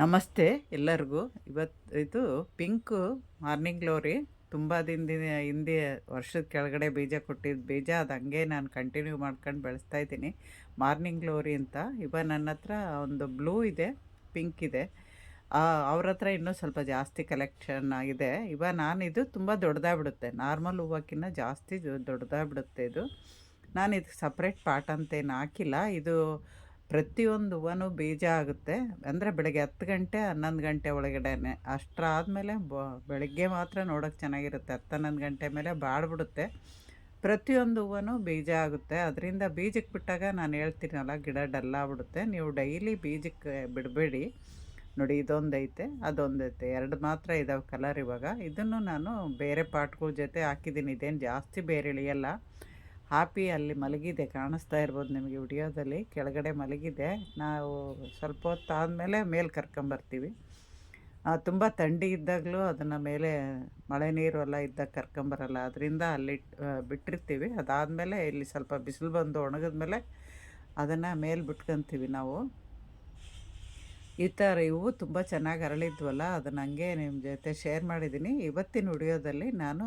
ನಮಸ್ತೆ ಎಲ್ಲರಿಗೂ. ಇವತ್ತು ಇದು ಪಿಂಕು ಮಾರ್ನಿಂಗ್ ಗ್ಲೋರಿ. ತುಂಬ ದಿನ ಹಿಂದೆ ವರ್ಷದ ಕೆಳಗಡೆ ಬೀಜ ಕೊಟ್ಟಿದ್ದು ಬೀಜ. ಅದು ಹಂಗೆ ನಾನು ಕಂಟಿನ್ಯೂ ಮಾಡ್ಕೊಂಡು ಬೆಳೆಸ್ತಾ ಇದ್ದೀನಿ. ಮಾರ್ನಿಂಗ್ ಗ್ಲೋರಿ ಅಂತ. ಇವಾಗ ನನ್ನ ಹತ್ರ ಒಂದು ಬ್ಲೂ ಇದೆ, ಪಿಂಕ್ ಇದೆ. ಅವ್ರ ಹತ್ರ ಇನ್ನೂ ಸ್ವಲ್ಪ ಜಾಸ್ತಿ ಕಲೆಕ್ಷನ್ ಆಗಿದೆ. ಇವಾಗ ನಾನು ಇದು ತುಂಬ ದೊಡ್ಡದಾಗ್ಬಿಡುತ್ತೆ ನಾರ್ಮಲ್ ಹೂವಕ್ಕಿನ್ನ ಜಾಸ್ತಿ ದೊಡ್ಡದಾಗ್ಬಿಡುತ್ತೆ ಇದು. ನಾನು ಇದಕ್ಕೆ ಸಪ್ರೇಟ್ ಪಾಟ್ ಅಂತೇನು ಹಾಕಿಲ್ಲ. ಇದು ಪ್ರತಿಯೊಂದು ಹೂವನೂ ಬೀಜ ಆಗುತ್ತೆ ಅಂದರೆ ಬೆಳಗ್ಗೆ ಹತ್ತು ಗಂಟೆ, ಹನ್ನೊಂದು ಗಂಟೆ ಒಳಗಡೆನೆ. ಅಷ್ಟರಾದಮೇಲೆ ಬ, ಬೆಳಗ್ಗೆ ಮಾತ್ರ ನೋಡೋಕ್ಕೆ ಚೆನ್ನಾಗಿರುತ್ತೆ. ಹತ್ತು, ಹನ್ನೊಂದು ಗಂಟೆ ಮೇಲೆ ಬಾಡ್ಬಿಡುತ್ತೆ. ಪ್ರತಿಯೊಂದು ಹೂವನೂ ಬೀಜ ಆಗುತ್ತೆ ಅದರಿಂದ ಬೀಜಕ್ಕೆ ಬಿಟ್ಟಾಗ ನಾನು ಹೇಳ್ತೀನಲ್ಲ, ಗಿಡ ಡಲ್ ನೀವು ಡೈಲಿ ಬೀಜಕ್ಕೆ ಬಿಡಬೇಡಿ. ನೋಡಿ, ಇದೊಂದೈತೆ, ಅದೊಂದೈತೆ. ಎರಡು ಮಾತ್ರ ಇದಾವೆ ಕಲರ್ ಇವಾಗ. ಇದನ್ನು ನಾನು ಬೇರೆ ಪಾಟ್ಗಳ ಜೊತೆ ಹಾಕಿದ್ದೀನಿ. ಇದೇನು ಜಾಸ್ತಿ ಬೇರೆ ಇಳಿಯಲ್ಲ ಹಾಪಿ ಅಲ್ಲಿ ಮಲಗಿದೆ, ಕಾಣಿಸ್ತಾ ಇರ್ಬೋದು ನಿಮಗೆ ವಿಡಿಯೋದಲ್ಲಿ. ಕೆಳಗಡೆ ಮಲಗಿದೆ. ನಾವು ಸ್ವಲ್ಪ ಹೊತ್ತಾದ ಮೇಲೆ ಮೇಲೆ ಕರ್ಕೊಂಬರ್ತೀವಿ ತುಂಬ ಥಂಡಿ ಇದ್ದಾಗಲೂ ಅದನ್ನು ಮೇಲೆ ಮಳೆ ನೀರು ಎಲ್ಲ ಇದ್ದಾಗ ಕರ್ಕೊಂಬರಲ್ಲ ಅದರಿಂದ ಅಲ್ಲಿ ಬಿಟ್ಟಿರ್ತೀವಿ. ಅದಾದಮೇಲೆ ಇಲ್ಲಿ ಸ್ವಲ್ಪ ಬಿಸಿಲು ಬಂದು ಒಣಗಿದ್ಮೇಲೆ ಅದನ್ನು ಮೇಲೆ ಬಿಟ್ಕೊತೀವಿ ನಾವು. ಈ ಥರ ಇವು ತುಂಬ ಚೆನ್ನಾಗಿ ಅರಳಿದ್ವಲ್ಲ, ಅದನ್ನು ಹಂಗೆ ನಿಮ್ಮ ಜೊತೆ ಶೇರ್ ಮಾಡಿದ್ದೀನಿ ಇವತ್ತಿನ ವಿಡಿಯೋದಲ್ಲಿ ನಾನು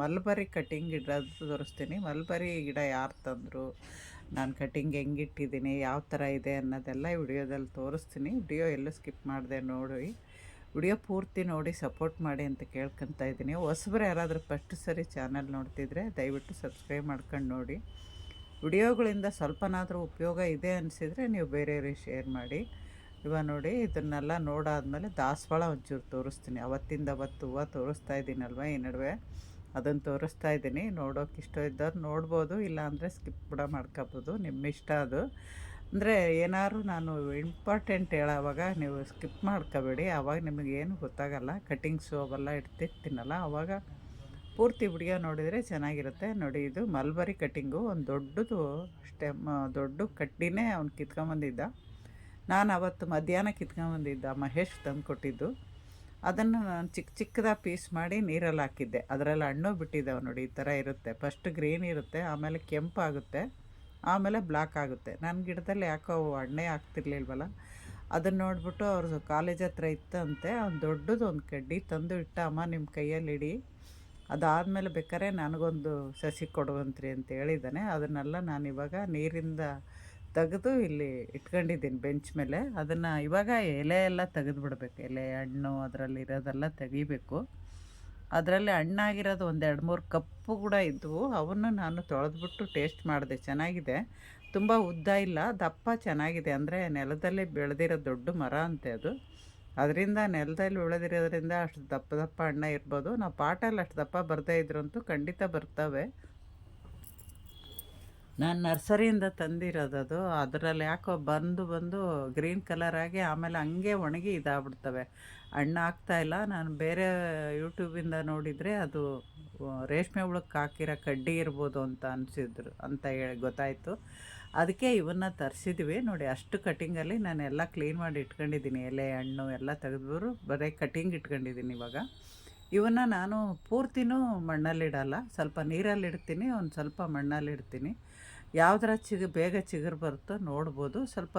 ಮಲ್ಬರಿ ಕಟಿಂಗ್ ಗಿಡ ತೋರಿಸ್ತೀನಿ. ಮಲ್ಬರಿ ಗಿಡ ಯಾರು ತಂದರು, ನಾನು ಕಟಿಂಗ್ ಹೆಂಗಿಟ್ಟಿದ್ದೀನಿ ಯಾವ ಥರ ಇದೆ ಅನ್ನೋದೆಲ್ಲ ಈ ವಿಡಿಯೋದಲ್ಲಿ ತೋರಿಸ್ತೀನಿ. ವಿಡಿಯೋ ಎಲ್ಲೂ ಸ್ಕಿಪ್ ಮಾಡಿದೆ ನೋಡಿ. ವಿಡಿಯೋ ಪೂರ್ತಿ ನೋಡಿ ಸಪೋರ್ಟ್ ಮಾಡಿ ಅಂತ ಕೇಳ್ಕೊತಾ ಇದ್ದೀನಿ. ಹೊಸಬ್ರು ಯಾರಾದರೂ ಫಸ್ಟ್ ಸರಿ ಚಾನಲ್ ನೋಡ್ತಿದ್ರೆ ದಯವಿಟ್ಟು ಸಬ್ಸ್ಕ್ರೈಬ್ ಮಾಡ್ಕೊಂಡು ನೋಡಿ. ವಿಡಿಯೋಗಳಿಂದ ಸ್ವಲ್ಪನಾದರೂ ಉಪಯೋಗ ಇದೆ ಅನಿಸಿದರೆ ನೀವು ಬೇರೆಯವ್ರಿಗೆ ಶೇರ್ ಮಾಡಿ. ಇವಾಗ ನೋಡಿ, ಇದನ್ನೆಲ್ಲ ನೋಡಾದ್ಮೇಲೆ ದಾಸವಾಳ ಒಂಚೂರು ತೋರಿಸ್ತೀನಿ. ಅವತ್ತಿಂದ ಅವತ್ತು ಹೂವು ತೋರಿಸ್ತಾ ಇದ್ದೀನಲ್ವ ಈ ನಡುವೆ? ಅದನ್ನು ತೋರಿಸ್ತಾ ಇದ್ದೀನಿ. ನೋಡೋಕೆ ಇಷ್ಟ ಇದ್ದವ್ರು ನೋಡ್ಬೋದು, ಇಲ್ಲಾಂದರೆ ಸ್ಕಿಪ್ ಕೂಡ ಮಾಡ್ಕೋಬೋದು. ನಿಮ್ಮ ಇಷ್ಟ ಅದು. ಅಂದರೆ ಏನಾದ್ರು ನಾನು ಇಂಪಾರ್ಟೆಂಟ್ ಹೇಳೋವಾಗ ನೀವು ಸ್ಕಿಪ್ ಮಾಡ್ಕೋಬೇಡಿ. ಆವಾಗ ನಿಮಗೇನು ಗೊತ್ತಾಗಲ್ಲ. ಕಟಿಂಗ್ಸು ಅವೆಲ್ಲ ಇಡ್ತಿರ್ತೀನಲ್ಲ ಆವಾಗ ಪೂರ್ತಿ ಹುಡುಗ ನೋಡಿದರೆ ಚೆನ್ನಾಗಿರುತ್ತೆ. ನೋಡಿ, ಇದು ಮಲ್ಬರಿ ಕಟ್ಟಿಂಗು ಒಂದು ದೊಡ್ಡದು ಸ್ಟೆಮ್, ದೊಡ್ಡ ಕಟ್ಟಿನೇ ಅವ್ನು ಕಿತ್ಕೊಂಬಂದಿದ್ದ. ನಾನು ಅವತ್ತು ಮಧ್ಯಾಹ್ನ ಕಿತ್ಕೊಂಬಂದಿದ್ದ ಮಹೇಶ್ ತಂದು ಕೊಟ್ಟಿದ್ದು. ಅದನ್ನು ನಾನು ಚಿಕ್ಕ ಚಿಕ್ಕದಾಗಿ ಪೀಸ್ ಮಾಡಿ ನೀರಲ್ಲಿ ಹಾಕಿದ್ದೆ. ಅದರಲ್ಲಿ ಹಣ್ಣು ಬಿಟ್ಟಿದ್ದಾವೆ ನೋಡಿ, ಈ ಥರ ಇರುತ್ತೆ. ಫಸ್ಟ್ ಗ್ರೀನ್ ಇರುತ್ತೆ, ಆಮೇಲೆ ಕೆಂಪಾಗುತ್ತೆ ಆಮೇಲೆ ಬ್ಲ್ಯಾಕ್ ಆಗುತ್ತೆ. ನನ್ನ ಗಿಡದಲ್ಲಿ ಯಾಕೋ ಹಣ್ಣೆ ಆಗ್ತಿರ್ಲಿಲ್ವಲ್ಲ? ಅದನ್ನು ನೋಡಿಬಿಟ್ಟು ಅವ್ರದ್ದು ಕಾಲೇಜ್ ಹತ್ರ ಇತ್ತಂತೆ ಒಂದು ದೊಡ್ಡದು ಒಂದು ಕಡ್ಡಿ ತಂದು ಇಟ್ಟ, ಅಮ್ಮ ನಿಮ್ಮ ಕೈಯಲ್ಲಿ ಇಡಿ. ಅದಾದಮೇಲೆ ಬೇಕಾದ್ರೆ ನನಗೊಂದು ಸಸಿ ಕೊಡುವಂತ್ರಿ ಅಂತ ಹೇಳಿದ್ದಾನೆ. ಅದನ್ನೆಲ್ಲ ನಾನು ಇವಾಗ ನೀರಿಂದ ತೆಗೆದು ಇಲ್ಲಿ ಇಟ್ಕೊಂಡಿದ್ದೀನಿ ಬೆಂಚ್ ಮೇಲೆ. ಅದನ್ನು ಇವಾಗ ಎಲೆ ಎಲ್ಲ ತೆಗೆದು ಬಿಡಬೇಕು ಎಲೆ, ಹಣ್ಣು ಅದರಲ್ಲಿ ಇರೋದೆಲ್ಲ ತೆಗಿಬೇಕು. ಅದರಲ್ಲಿ ಹಣ್ಣಾಗಿರೋದು ಒಂದು ಎರಡು ಮೂರು ಕಪ್ಪು ಕೂಡ ಇದ್ದವು ಅವನ್ನು ನಾನು ತೊಳೆದ್ಬಿಟ್ಟು ಟೇಸ್ಟ್ ಮಾಡಿದೆ. ಚೆನ್ನಾಗಿದೆ. ತುಂಬ ಉದ್ದ ಇಲ್ಲ, ದಪ್ಪ ಚೆನ್ನಾಗಿದೆ. ಅಂದರೆ ನೆಲದಲ್ಲಿ ಬೆಳೆದಿರೋ ದೊಡ್ಡ ಮರ ಅಂತೆ ಅದು. ಅದರಿಂದ ನೆಲದಲ್ಲಿ ಬೆಳೆದಿರೋದ್ರಿಂದ ಅಷ್ಟು ದಪ್ಪ ದಪ್ಪ ಹಣ್ಣ ಇರ್ಬೋದು. ನಾವು ಪಾಟಲ್ಲಿ ಅಷ್ಟು ದಪ್ಪ ಬರದೇ ಇದ್ರಂತೂ ಖಂಡಿತ ಬರ್ತವೆ. ನಾನು ನರ್ಸರಿಯಿಂದ ತಂದಿರೋದದು ಅದರಲ್ಲಿ ಯಾಕೋ ಬಂದು ಬಂದು ಗ್ರೀನ್ ಕಲರ್ ಆಗಿ ಆಮೇಲೆ ಹಂಗೆ ಒಣಗಿ ಇದಾಗ್ಬಿಡ್ತವೆ. ಹಣ್ಣು ಆಗ್ತಾಯಿಲ್ಲ ನಾನು ಬೇರೆ ಯೂಟ್ಯೂಬಿಂದ ನೋಡಿದರೆ ಅದು ರೇಷ್ಮೆ ಹುಳಕ್ಕೆ ಹಾಕಿರೋ ಕಡ್ಡಿ ಇರ್ಬೋದು ಅಂತ ಅನಿಸಿದ್ರು ಅಂತ ಹೇಳಿ ಗೊತ್ತಾಯಿತು. ಅದಕ್ಕೆ ಇವನ್ನ ತರಿಸಿದ್ವಿ. ನೋಡಿ, ಅಷ್ಟು ಕಟ್ಟಿಂಗಲ್ಲಿ ನಾನು ಎಲ್ಲ ಕ್ಲೀನ್ ಮಾಡಿ ಇಟ್ಕೊಂಡಿದ್ದೀನಿ. ಎಲೆ, ಹಣ್ಣು ಎಲ್ಲ ತೆಗೆದ್ರು ಬರೀ ಕಟ್ಟಿಂಗ್ ಇಟ್ಕೊಂಡಿದ್ದೀನಿ ಇವಾಗ. ಇವನ್ನ ನಾನು ಪೂರ್ತಿನೂ ಮಣ್ಣಲ್ಲಿಡಲ್ಲ ಸ್ವಲ್ಪ ನೀರಲ್ಲಿ ಇಡ್ತೀನಿ, ಒಂದು ಸ್ವಲ್ಪ ಮಣ್ಣಲ್ಲಿ ಇಡ್ತೀನಿ. ಯಾವುದರ ಚಿಗ, ಬೇಗ ಚಿಗುರು ಬರುತ್ತೋ ನೋಡ್ಬೋದು. ಸ್ವಲ್ಪ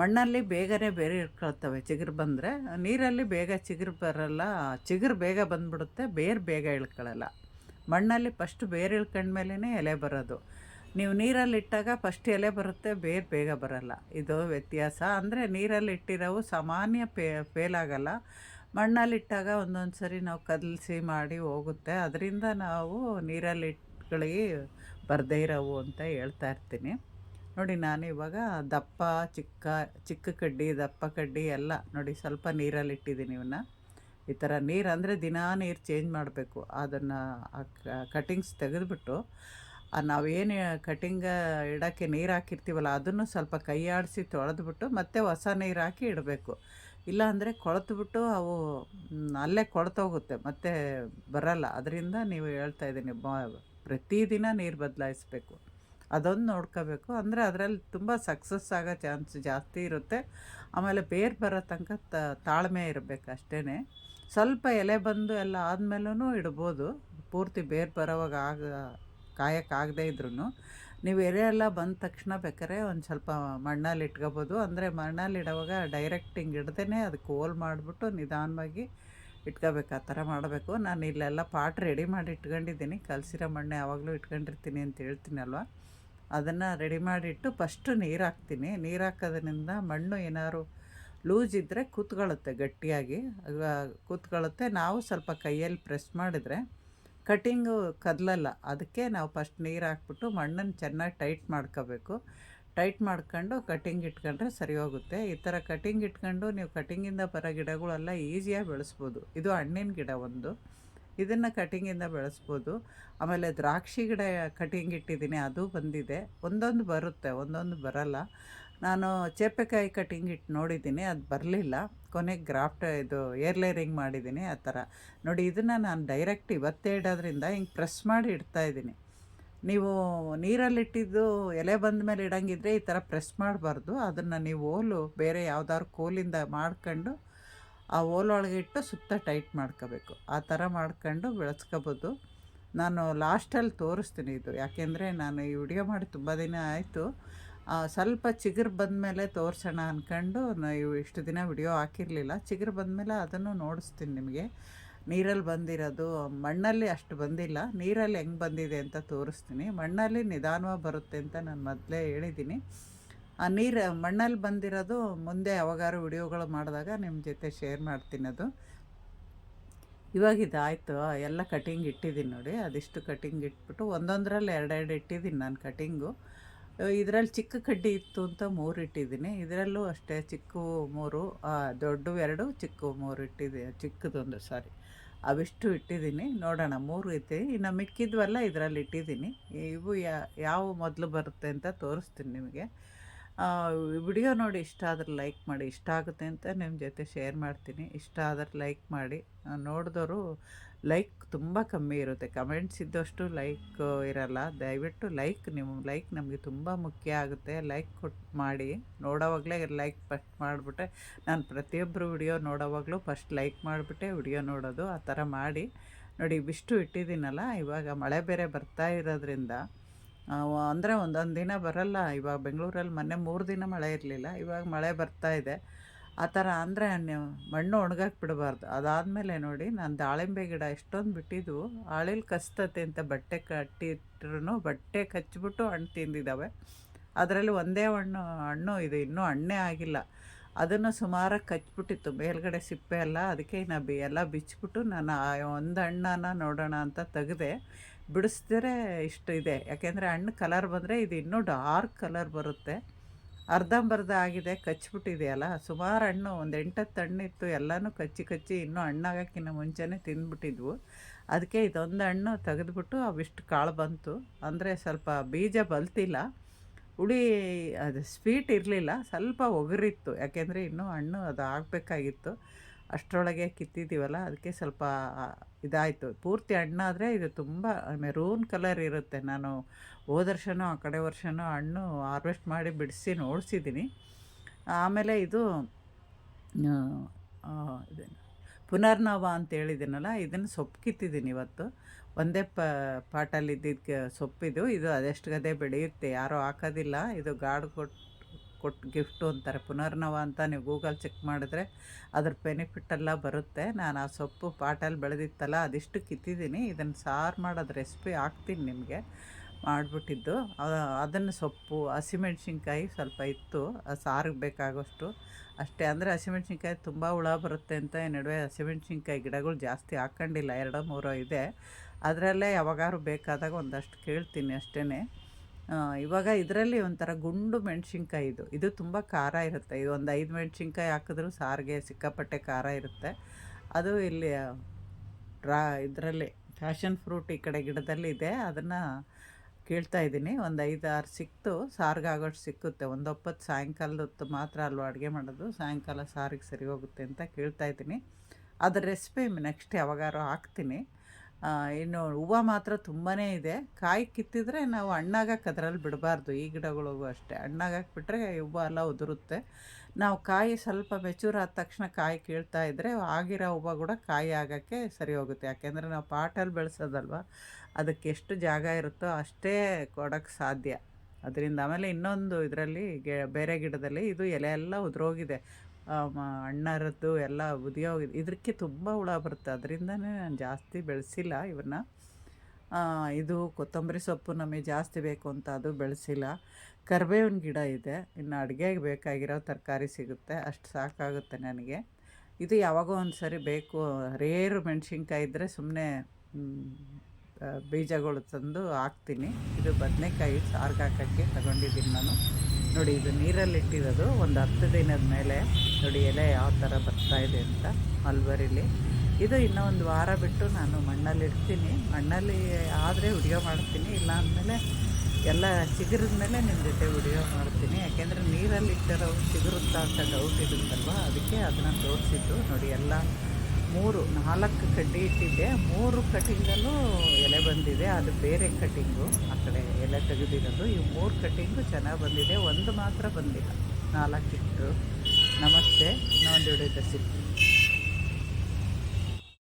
ಮಣ್ಣಲ್ಲಿ ಬೇಗನೆ ಬೇರೆ ಇಟ್ಕೊಳ್ತವೆ ಚಿಗುರು ಬಂದರೆ ನೀರಲ್ಲಿ ಬೇಗ ಚಿಗುರು ಬರಲ್ಲ. ಚಿಗುರು ಬೇಗ ಬಂದ್ಬಿಡುತ್ತೆ, ಬೇರು ಬೇಗ ಇಳ್ಕೊಳ್ಳಲ್ಲ ಮಣ್ಣಲ್ಲಿ ಫಸ್ಟ್ ಬೇರೆ ಇಳ್ಕೊಂಡ್ಮೇಲೇ ಎಲೆ ಬರೋದು. ನೀವು ನೀರಲ್ಲಿ ಇಟ್ಟಾಗ ಫಸ್ಟ್ ಎಲೆ ಬರುತ್ತೆ, ಬೇರೆ ಬೇಗ ಬರಲ್ಲ. ಇದು ವ್ಯತ್ಯಾಸ. ಅಂದರೆ ನೀರಲ್ಲಿ ಇಟ್ಟಿರೋವು ಸಾಮಾನ್ಯ ಪೇ ಫೇಲಾಗಲ್ಲ ಮಣ್ಣಲ್ಲಿಟ್ಟಾಗ ಒಂದೊಂದು ಸರಿ ನಾವು ಕದಲಿಸಿ ಮಾಡಿ ಹೋಗುತ್ತೆ. ಅದರಿಂದ ನಾವು ನೀರಲ್ಲಿ ಇಟ್ಕೊಳ್ಳಿ ಬರದೇ ಇರೋವು ಅಂತ ಹೇಳ್ತಾ ಇರ್ತೀನಿ. ನೋಡಿ, ನಾನು ಇವಾಗ ದಪ್ಪ, ಚಿಕ್ಕ ಚಿಕ್ಕ ಕಡ್ಡಿ, ದಪ್ಪ ಕಡ್ಡಿ ಎಲ್ಲ ನೋಡಿ ಸ್ವಲ್ಪ ನೀರಲ್ಲಿ ಇಟ್ಟಿದ್ದೀನಿ ಇವನ್ನ. ಈ ಥರ ನೀರು ಅಂದರೆ ದಿನಾ ನೀರು ಚೇಂಜ್ ಮಾಡಬೇಕು. ಅದನ್ನು ಕಟಿಂಗ್ಸ್ ತೆಗೆದುಬಿಟ್ಟು ನಾವೇನು ಕಟಿಂಗ್ ಇಡೋಕ್ಕೆ ನೀರು ಹಾಕಿರ್ತೀವಲ್ಲ, ಅದನ್ನು ಸ್ವಲ್ಪ ಕೈ ಆಡಿಸಿ ತೊಳೆದ್ಬಿಟ್ಟು ಮತ್ತೆ ಹೊಸ ನೀರು ಹಾಕಿ ಇಡಬೇಕು. ಇಲ್ಲಾಂದರೆ ಕೊಳೆತುಬಿಟ್ಟು ಅವು ಅಲ್ಲೇ ಕೊಳೆತೋಗುತ್ತೆ, ಮತ್ತೆ ಬರಲ್ಲ. ಅದರಿಂದ ನೀವು ಹೇಳ್ತಾ ಇದ್ದೀನಿ, ಬ ಪ್ರತಿದಿನ ನೀರು ಬದಲಾಯಿಸ್ಬೇಕು. ಅದೊಂದು ನೋಡ್ಕೋಬೇಕು. ಅಂದರೆ ಅದರಲ್ಲಿ ತುಂಬ ಸಕ್ಸಸ್ ಆಗೋ ಚಾನ್ಸ್ ಜಾಸ್ತಿ ಇರುತ್ತೆ. ಆಮೇಲೆ ಬೇರು ಬರೋ ತನಕ ತಾಳ್ಮೆ ಇರಬೇಕು ಅಷ್ಟೇ ಸ್ವಲ್ಪ ಎಲೆ ಬಂದು ಎಲ್ಲ ಆದಮೇಲೂ ಇಡ್ಬೋದು. ಪೂರ್ತಿ ಬೇರು ಬರೋವಾಗ ಆಗ ಕಾಯಕ್ಕಾಗದೇ ಇದ್ರೂ ನೀವು ಎಲೆ ಎಲ್ಲ ಬಂದ ತಕ್ಷಣ ಬೇಕಾದ್ರೆ ಒಂದು ಸ್ವಲ್ಪ ಮಣ್ಣಲ್ಲಿ ಇಟ್ಕೋಬೋದು. ಅಂದರೆ ಮಣ್ಣಲ್ಲಿ ಇಡೋವಾಗ ಡೈರೆಕ್ಟ್ ಹಿಂಗೆ ಇಡ್ದೇ ಅದಕ್ಕೆ ಹೋಲ್ ಮಾಡಿಬಿಟ್ಟು ನಿಧಾನವಾಗಿ ಇಟ್ಕೋಬೇಕು, ಆ ಥರ ಮಾಡಬೇಕು. ನಾನು ಇಲ್ಲೆಲ್ಲ ಪಾಟ್ ರೆಡಿ ಮಾಡಿ ಇಟ್ಕೊಂಡಿದ್ದೀನಿ. ಕಲಸಿರೋ ಮಣ್ಣೆ ಯಾವಾಗಲೂ ಇಟ್ಕೊಂಡಿರ್ತೀನಿ ಅಂತ ಹೇಳ್ತೀನಲ್ವ? ಅದನ್ನು ರೆಡಿ ಮಾಡಿಟ್ಟು ಫಸ್ಟು ನೀರು ಹಾಕ್ತೀನಿ. ನೀರು ಹಾಕೋದ್ರಿಂದ ಮಣ್ಣು ಏನಾದ್ರು ಲೂಸ್ ಇದ್ದರೆ ಕೂತ್ಕೊಳ್ಳುತ್ತೆ ಗಟ್ಟಿಯಾಗಿ. ಕೂತ್ಕೊಳ್ಳುತ್ತೆ. ನಾವು ಸ್ವಲ್ಪ ಕೈಯಲ್ಲಿ ಪ್ರೆಸ್ ಮಾಡಿದರೆ ಕಟಿಂಗು ಕದಲಲ್ಲ, ಅದಕ್ಕೆ ನಾವು ಫಸ್ಟ್ ನೀರು ಹಾಕ್ಬಿಟ್ಟು ಮಣ್ಣನ್ನು ಚೆನ್ನಾಗಿ ಟೈಟ್ ಮಾಡ್ಕೋಬೇಕು. ಟೈಟ್ ಮಾಡ್ಕೊಂಡು ಕಟ್ಟಿಂಗ್ ಇಟ್ಕೊಂಡ್ರೆ ಸರಿ ಹೋಗುತ್ತೆ. ಈ ಥರ ಕಟ್ಟಿಂಗ್ ಇಟ್ಕೊಂಡು ನೀವು ಕಟ್ಟಿಂಗಿಂದ ಬರೋ ಗಿಡಗಳೆಲ್ಲ ಈಸಿಯಾಗಿ ಬೆಳೆಸ್ಬೋದು. ಇದು ಹಣ್ಣಿನ ಗಿಡ ಒಂದು. ಇದನ್ನು ಕಟ್ಟಿಂಗಿಂದ ಬೆಳೆಸ್ಬೋದು. ಆಮೇಲೆ ದ್ರಾಕ್ಷಿ ಗಿಡ ಕಟ್ಟಿಂಗ್ ಇಟ್ಟಿದ್ದೀನಿ, ಅದು ಬಂದಿದೆ. ಒಂದೊಂದು ಬರುತ್ತೆ, ಒಂದೊಂದು ಬರಲ್ಲ. ನಾನು ಚೇಪೆಕಾಯಿ ಕಟ್ಟಿಂಗ್ ಇಟ್ಟು ನೋಡಿದ್ದೀನಿ, ಅದು ಬರಲಿಲ್ಲ. ಕೊನೆಗೆ ಗ್ರಾಫ್ಟ್, ಇದು ಏರ್ ಲೇರಿಂಗ್ ಮಾಡಿದ್ದೀನಿ, ಆ ಥರ. ನೋಡಿ, ಇದನ್ನು ನಾನು ಡೈರೆಕ್ಟ್ ಇವತ್ತೇ ಇಡೋದ್ರಿಂದ ಹಿಂಗೆ ಪ್ರೆಸ್ ಮಾಡಿ ಇಡ್ತಾಯಿದ್ದೀನಿ ನೀವು ನೀರಲ್ಲಿಟ್ಟಿದ್ದು ಎಲೆ ಬಂದ ಮೇಲೆ ಇಡಂಗಿದ್ರೆ ಈ ಥರ ಪ್ರೆಸ್ ಮಾಡಬಾರ್ದು. ಅದನ್ನು ನೀವು ಓಲು ಬೇರೆ ಯಾವ್ದಾದ್ರು ಕೋಲಿಂದ ಮಾಡ್ಕೊಂಡು ಆ ಓಲೊಳಗೆ ಇಟ್ಟು ಸುತ್ತ ಟೈಟ್ ಮಾಡ್ಕೋಬೇಕು. ಆ ಥರ ಮಾಡ್ಕೊಂಡು ಬೆಳೆಸ್ಕೋಬೋದು. ನಾನು ಲಾಸ್ಟಲ್ಲಿ ತೋರಿಸ್ತೀನಿ ಇದು. ಯಾಕೆಂದರೆ ನಾನು ಈ ವಿಡಿಯೋ ಮಾಡಿ ತುಂಬ ದಿನ ಆಯಿತು. ಸ್ವಲ್ಪ ಚಿಗುರು ಬಂದಮೇಲೆ ತೋರಿಸೋಣ ಅಂದ್ಕೊಂಡು ಇಷ್ಟು ದಿನ ವಿಡಿಯೋ ಹಾಕಿರಲಿಲ್ಲ. ಚಿಗುರು ಬಂದಮೇಲೆ ಅದನ್ನು ನೋಡಿಸ್ತೀನಿ ನಿಮಗೆ. ನೀರಲ್ಲಿ ಬಂದಿರೋದು, ಮಣ್ಣಲ್ಲಿ ಅಷ್ಟು ಬಂದಿಲ್ಲ. ನೀರಲ್ಲಿ ಹೆಂಗೆ ಬಂದಿದೆ ಅಂತ ತೋರಿಸ್ತೀನಿ. ಮಣ್ಣಲ್ಲಿ ನಿಧಾನವಾಗಿ ಬರುತ್ತೆ ಅಂತ ನಾನು ಮೊದಲೇ ಹೇಳಿದ್ದೀನಿ ಆ ನೀರು, ಮಣ್ಣಲ್ಲಿ ಬಂದಿರೋದು ಮುಂದೆ ಯಾವಾಗಾರು ವಿಡಿಯೋಗಳು ಮಾಡಿದಾಗ ನಿಮ್ಮ ಜೊತೆ ಶೇರ್ ಮಾಡ್ತೀನಿ ಅದು. ಇವಾಗ ಇದಾಯಿತು. ಎಲ್ಲ ಕಟಿಂಗ್ ಇಟ್ಟಿದ್ದೀನಿ ನೋಡಿ. ಅದಿಷ್ಟು ಕಟಿಂಗ್ ಇಟ್ಬಿಟ್ಟು ಒಂದೊಂದರಲ್ಲಿ ಎರಡೆರಡು ಇಟ್ಟಿದ್ದೀನಿ ನಾನು ಕಟಿಂಗು. ಇದರಲ್ಲಿ ಚಿಕ್ಕ ಕಡ್ಡಿ ಇತ್ತು ಅಂತ ಮೂರು ಇಟ್ಟಿದ್ದೀನಿ ಇದರಲ್ಲೂ ಅಷ್ಟೇ ಚಿಕ್ಕ ಮೂರು ದೊಡ್ಡ ಎರಡು, ಚಿಕ್ಕ ಮೂರು ಇಟ್ಟಿದ್ದೀನಿ ಚಿಕ್ಕದೊಂದು, ಸಾರಿ. ಅವಿಷ್ಟು ಇಟ್ಟಿದ್ದೀನಿ. ನೋಡೋಣ, ಮೂರು ಐತಿ. ಇನ್ನು ಮಿಕ್ಕಿದ್ವಲ್ಲ, ಇದರಲ್ಲಿ ಇಟ್ಟಿದ್ದೀನಿ. ಇವು ಯಾವ ಮೊದಲು ಬರುತ್ತೆ ಅಂತ ತೋರಿಸ್ತೀನಿ ನಿಮಗೆ. ವಿಡಿಯೋ ನೋಡಿ ಇಷ್ಟ ಆದರೆ ಲೈಕ್ ಮಾಡಿ, ಇಷ್ಟ ಆಗುತ್ತೆ ಅಂತ ನಿಮ್ಮ ಜೊತೆ ಶೇರ್ ಮಾಡ್ತೀನಿ. ಇಷ್ಟ ಆದರೆ ಲೈಕ್ ಮಾಡಿ. ನೋಡಿದವರು ಲೈಕ್ ತುಂಬ ಕಮ್ಮಿ ಇರುತ್ತೆ. ಕಮೆಂಟ್ಸ್ ಇದ್ದಷ್ಟು ಲೈಕ್ ಇರಲ್ಲ. ದಯವಿಟ್ಟು ಲೈಕ್ ನಿಮ್ಮ ಲೈಕ್ ನಮಗೆ ತುಂಬ ಮುಖ್ಯ ಆಗುತ್ತೆ. ಲೈಕ್ ಕೊಟ್ಟು ಮಾಡಿ. ನೋಡೋವಾಗಲೇ ಲೈಕ್ ಫಸ್ಟ್ ಮಾಡಿಬಿಟ್ರೆ ನಾನು ಪ್ರತಿಯೊಬ್ಬರು ವಿಡಿಯೋ ನೋಡೋವಾಗಲೂ ಫಸ್ಟ್ ಲೈಕ್ ಮಾಡಿಬಿಟ್ಟೆ, ವಿಡಿಯೋ ನೋಡೋದು ಆ ಥರ ಮಾಡಿ. ನೋಡಿ, ಇವಿಷ್ಟು ಇಟ್ಟಿದ್ದೀನಲ್ಲ, ಇವಾಗ ಮಳೆ ಬೇರೆ ಬರ್ತಾ ಇರೋದ್ರಿಂದ ಅಂದರೆ ಒಂದೊಂದು ದಿನ ಬರಲ್ಲ. ಇವಾಗ ಬೆಂಗಳೂರಲ್ಲಿ ಮೊನ್ನೆ ಮೂರು ದಿನ ಮಳೆ ಇರಲಿಲ್ಲ. ಇವಾಗ ಮಳೆ ಬರ್ತಾ ಇದೆ. ಆ ಥರ ಅಂದರೆ ಮಣ್ಣು ಒಣಗಕ್ಕೆ ಬಿಡಬಾರ್ದು. ಅದಾದಮೇಲೆ ನೋಡಿ ನಾನು ದಾಳಿಂಬೆ ಗಿಡ ಎಷ್ಟೊಂದು ಬಿಟ್ಟಿದ್ವು ಆಳಿಲ್ ಕಸ್ತತೆ ಅಂತ ಬಟ್ಟೆ ಕಟ್ಟಿಟ್ರು ಬಟ್ಟೆ ಕಚ್ಚಿಬಿಟ್ಟು ಹಣ್ಣು ತಿಂದಿದ್ದಾವೆ ಅದರಲ್ಲಿ ಒಂದೇ ಹಣ್ಣು ಹಣ್ಣು ಇದು. ಇನ್ನೂ ಹಣ್ಣೇ ಆಗಿಲ್ಲ. ಅದನ್ನು ಸುಮಾರಾಗಿ ಕಚ್ಬಿಟ್ಟಿತ್ತು. ಮೇಲ್ಗಡೆ ಸಿಪ್ಪೆ ಎಲ್ಲ, ಅದಕ್ಕೆ ನಾ ಬಿ ಎಲ್ಲ ಬಿಚ್ಚಿಬಿಟ್ಟು ನಾನು ಒಂದು ಹಣ್ಣನ್ನು ನೋಡೋಣ ಅಂತ ತೆಗೆದೆ. ಬಿಡಿಸಿದ್ರೆ ಇಷ್ಟು ಇದೆ. ಯಾಕೆಂದರೆ ಹಣ್ಣು ಕಲರ್ ಬಂದರೆ ಇದು ಇನ್ನೂ ಡಾರ್ಕ್ ಕಲರ್ ಬರುತ್ತೆ. ಅರ್ಧಂಬರ್ಧ ಆಗಿದೆ ಕಚ್ಚಿಬಿಟ್ಟಿದೆಯಲ್ಲ ಸುಮಾರು ಹಣ್ಣು, ಒಂದು ಎಂಟತ್ತು ಹಣ್ಣಿತ್ತು, ಎಲ್ಲನೂ ಕಚ್ಚಿ ಕಚ್ಚಿ ಇನ್ನೂ ಹಣ್ಣಾಗೋಕ್ಕಿಂತ ಮುಂಚೆನೇ ತಿಂದ್ಬಿಟ್ಟಿದ್ವು. ಅದಕ್ಕೆ ಇದೊಂದು ಹಣ್ಣು ತೆಗೆದುಬಿಟ್ಟು ಅವಿಷ್ಟು ಕಾಳು ಬಂತು. ಅಂದರೆ ಸ್ವಲ್ಪ ಬೀಜ ಬಲ್ತಿಲ್ಲ. ಹುಳಿ, ಅದು ಸ್ವೀಟ್ ಇರಲಿಲ್ಲ. ಸ್ವಲ್ಪ ಒಗರಿತ್ತು. ಯಾಕೆಂದರೆ ಇನ್ನೂ ಹಣ್ಣು ಅದು ಆಗಬೇಕಾಗಿತ್ತು. ಅಷ್ಟರೊಳಗೆ ಕಿತ್ತಿದ್ದೀವಲ್ಲ, ಅದಕ್ಕೆ ಸ್ವಲ್ಪ ಇದಾಯಿತು. ಪೂರ್ತಿ ಹಣ್ಣಾದರೆ ಇದು ತುಂಬ ಮೆರೂನ್ ಕಲರ್ ಇರುತ್ತೆ. ನಾನು ಹೋದ ವರ್ಷನೂ, ಆ ಕಡೆ ವರ್ಷನೂ ಹಣ್ಣು ಹಾರ್ವೆಸ್ಟ್ ಮಾಡಿ ಬಿಡಿಸಿ ನೋಡಿಸಿದ್ದೀನಿ. ಆಮೇಲೆ ಇದು ಪುನರ್ನವ ಅಂತ ಹೇಳಿದ್ದೀನಲ್ಲ, ಇದನ್ನು ಸೊಪ್ಪು ಕಿತ್ತಿದ್ದೀನಿ ಇವತ್ತು. ಒಂದೇ ಪ ಪಾಟಲ್ಲಿ ಇದ್ದಿದ್ದ ಸೊಪ್ಪಿದು. ಇದು ಅದೆಷ್ಟು ಗದೆ ಬೆಳೆಯುತ್ತೆ, ಯಾರೂ ಹಾಕೋದಿಲ್ಲ. ಇದು ಗಾಡು ಕೊಟ್ಟು ಕೊಟ್ಟು ಗಿಫ್ಟು ಅಂತಾರೆ. ಪುನರ್ನವ ಅಂತ ನೀವು ಗೂಗಲ್ ಚೆಕ್ ಮಾಡಿದ್ರೆ ಅದ್ರ ಬೆನಿಫಿಟ್ಟೆಲ್ಲ ಬರುತ್ತೆ. ನಾನು ಆ ಸೊಪ್ಪು ಪಾಟಲ್ಲಿ ಬೆಳೆದಿತ್ತಲ್ಲ, ಅದಿಷ್ಟು ಕಿತ್ತಿದ್ದೀನಿ. ಇದನ್ನು ಸಾರು ಮಾಡೋದು ರೆಸಿಪಿ ಹಾಕ್ತೀನಿ ನಿಮಗೆ. ಮಾಡಿಬಿಟ್ಟಿದ್ದು. ಅದನ್ನು ಸೊಪ್ಪು, ಹಸಿಮೆಣ್ಸಿನ್ಕಾಯಿ ಸ್ವಲ್ಪ ಇತ್ತು. ಸಾರಿಗೆ ಬೇಕಾಗೋಷ್ಟು. ಅಷ್ಟೇ, ಅಂದರೆ ಹಸಿಮೆಣ್ಸಿನ್ಕಾಯಿ ತುಂಬ ಹುಳ ಬರುತ್ತೆ ಅಂತ ನಡುವೆ ಹಸಿಮೆಣ್ಸಿನ್ಕಾಯಿ ಗಿಡಗಳು ಜಾಸ್ತಿ ಹಾಕ್ಕೊಂಡಿಲ್ಲ ಎರಡೋ, ಮೂರೋ ಇದೆ. ಅದರಲ್ಲೇ ಯಾವಾಗಾದ್ರು ಬೇಕಾದಾಗ ಒಂದಷ್ಟು ಕೇಳ್ತೀನಿ ಅಷ್ಟೇ ಇವಾಗ ಇದರಲ್ಲಿ ಒಂಥರ ಗುಂಡು ಮೆಣ್ಸಿನ್ಕಾಯಿ ಇದು. ಇದು ತುಂಬ ಖಾರ ಇರುತ್ತೆ. ಇದು ಒಂದು ಐದು ಮೆಣಸಿನ್ಕಾಯಿ ಹಾಕಿದ್ರು ಸಾರಿಗೆ ಸಿಕ್ಕಾಪಟ್ಟೆ ಖಾರ ಇರುತ್ತೆ. ಅದು ಇಲ್ಲಿ ಡ್ರಾ ಇದರಲ್ಲಿ ಫ್ಯಾಷನ್ ಫ್ರೂಟ್ ಈ ಕಡೆ ಗಿಡದಲ್ಲಿ ಇದೆ. ಅದನ್ನು ಕೇಳ್ತಾ ಇದ್ದೀನಿ. ಒಂದು ಐದು ಆರು ಸಿಕ್ತು ಸಾರಿಗಾಗೋಷ್ಟು ಸಿಕ್ಕುತ್ತೆ. ಒಂದು ಒಪ್ಪತ್ತು ಸಾಯಂಕಾಲದ ಹೊತ್ತು ಮಾತ್ರ ಅಲ್ವಾ ಅಡುಗೆ ಮಾಡೋದು. ಸಾಯಂಕಾಲ ಸಾರಿಗೆ ಸರಿ ಹೋಗುತ್ತೆ ಅಂತ ಕೇಳ್ತಾ ಇದ್ದೀನಿ. ಅದರ ರೆಸಿಪಿ ನೆಕ್ಸ್ಟ್ ಯಾವಾಗಾರು ಹಾಕ್ತೀನಿ. ಇನ್ನು ಹೂವು ಮಾತ್ರ ತುಂಬಾ ಇದೆ. ಕಾಯಿ ಕಿತ್ತಿದ್ರೆ ನಾವು ಹಣ್ಣಾಗಕ್ಕೆ ಅದರಲ್ಲಿ ಬಿಡಬಾರ್ದು. ಈ ಗಿಡಗಳಿಗೂ ಅಷ್ಟೇ. ಹಣ್ಣಾಗಕ್ಕೆ ಬಿಟ್ಟರೆ ಹೂವು ಎಲ್ಲ ಉದುರುತ್ತೆ. ನಾವು ಕಾಯಿ ಸ್ವಲ್ಪ ಮೆಚೂರ್ ಆದ ತಕ್ಷಣ ಕಾಯಿ ಕೀಳ್ತಾ ಇದ್ದರೆ ಆಗಿರೋ ಹೂವು ಕೂಡ ಕಾಯಿ ಆಗೋಕ್ಕೆ ಸರಿ ಹೋಗುತ್ತೆ. ಯಾಕೆಂದರೆ ನಾವು ಪಾಟಲ್ಲಿ ಬೆಳೆಸೋದಲ್ವ? ಅದಕ್ಕೆ ಎಷ್ಟು ಜಾಗ ಇರುತ್ತೋ ಅಷ್ಟೇ ಕೊಡೋಕ್ಕೆ ಸಾಧ್ಯ. ಅದರಿಂದ ಆಮೇಲೆ ಇನ್ನೊಂದು ಇದರಲ್ಲಿ ಬೇರೆ ಗಿಡದಲ್ಲಿ ಇದು ಎಲೆ ಎಲ್ಲ ಉದುರೋಗಿದೆ. ಮ ಎಲ್ಲ ಉದಿಯೋಗಿದೆ ಇದಕ್ಕೆ ತುಂಬ ಹುಳ ಬರುತ್ತೆ. ಅದರಿಂದನೇ ನಾನು ಜಾಸ್ತಿ ಬೆಳೆಸಿಲ್ಲ ಇವನ್ನ ಇದು ಕೊತ್ತಂಬರಿ ಸೊಪ್ಪು ನಮಗೆ ಜಾಸ್ತಿ ಬೇಕು ಅಂತ ಅದು ಬೆಳೆಸಿಲ್ಲ. ಕರಿಬೇವಿನ ಗಿಡ ಇದೆ. ಇನ್ನು ಅಡುಗೆಗೆ ಬೇಕಾಗಿರೋ ತರಕಾರಿ ಸಿಗುತ್ತೆ. ಅಷ್ಟು ಸಾಕಾಗುತ್ತೆ ನನಗೆ. ಇದು ಯಾವಾಗೋ ಒಂದು ಸರಿ ಬೇಕು. ರೇರು ಮೆಣಸಿನ್ಕಾಯಿ ಇದ್ದರೆ ಸುಮ್ಮನೆ ಬೀಜಗಳು ತಂದು ಹಾಕ್ತೀನಿ. ಇದು ಬದನೆಕಾಯಿ ಸಾರ್ಗಾಕಕ್ಕೆ ತಗೊಂಡಿದ್ದೀನಿ ನಾನು. ನೋಡಿ, ಇದು ನೀರಲ್ಲಿ ಇಟ್ಟಿರೋದು ಒಂದು ಹತ್ತು ದಿನದ ಮೇಲೆ. ನೋಡಿ ಎಲೆ ಯಾವ ಥರ ಬರ್ತಾ ಇದೆ ಅಂತ ಮಲ್ಬರಿಲಿ ಇದು ಇನ್ನೂ ಒಂದು ವಾರ ಬಿಟ್ಟು ನಾನು ಮಣ್ಣಲ್ಲಿ ಇಡ್ತೀನಿ. ಮಣ್ಣಲ್ಲಿ ಆದರೆ ವಿಡಿಯೋ ಮಾಡ್ತೀನಿ. ಇಲ್ಲ ಅಂದಮೇಲೆ ಎಲ್ಲ ಚಿಗುರಿದ ಮೇಲೆ ನಿಮ್ಮ ಜೊತೆ ವಿಡಿಯೋ ಮಾಡ್ತೀನಿ. ಯಾಕೆಂದರೆ ನೀರಲ್ಲಿ ಇಟ್ಟಿರೋ ಚಿಗುರುತ್ತಾ ಅಂತ ಡೌಟ್ ಇರುತ್ತಲ್ವ? ಅದಕ್ಕೆ ಅದನ್ನು ತೋರಿಸಿದ್ದು. ನೋಡಿ, ಎಲ್ಲ ಮೂರು, ನಾಲ್ಕು ಕಡ್ಡಿ ಇಟ್ಟಿದ್ದೆ. ಮೂರು ಕಟ್ಟಿಂಗಲ್ಲೂ ಎಲೆ ಬಂದಿದೆ. ಅದು ಬೇರೆ ಕಟ್ಟಿಂಗು. ಆ ಕಡೆ ಎಲೆ ತೆಗೆದಿರೋದು. ಈ ಮೂರು ಕಟ್ಟಿಂಗು ಚೆನ್ನಾಗಿ ಬಂದಿದೆ. ಒಂದು ಮಾತ್ರ ಬಂದಿಲ್ಲ. ನಾಲ್ಕು ಇಟ್ಟು ನಮಸ್ತೆ ಇನ್ನೊಂದು ವಿಡಿಯೋದ ಸಿಗ್ತೀನಿ.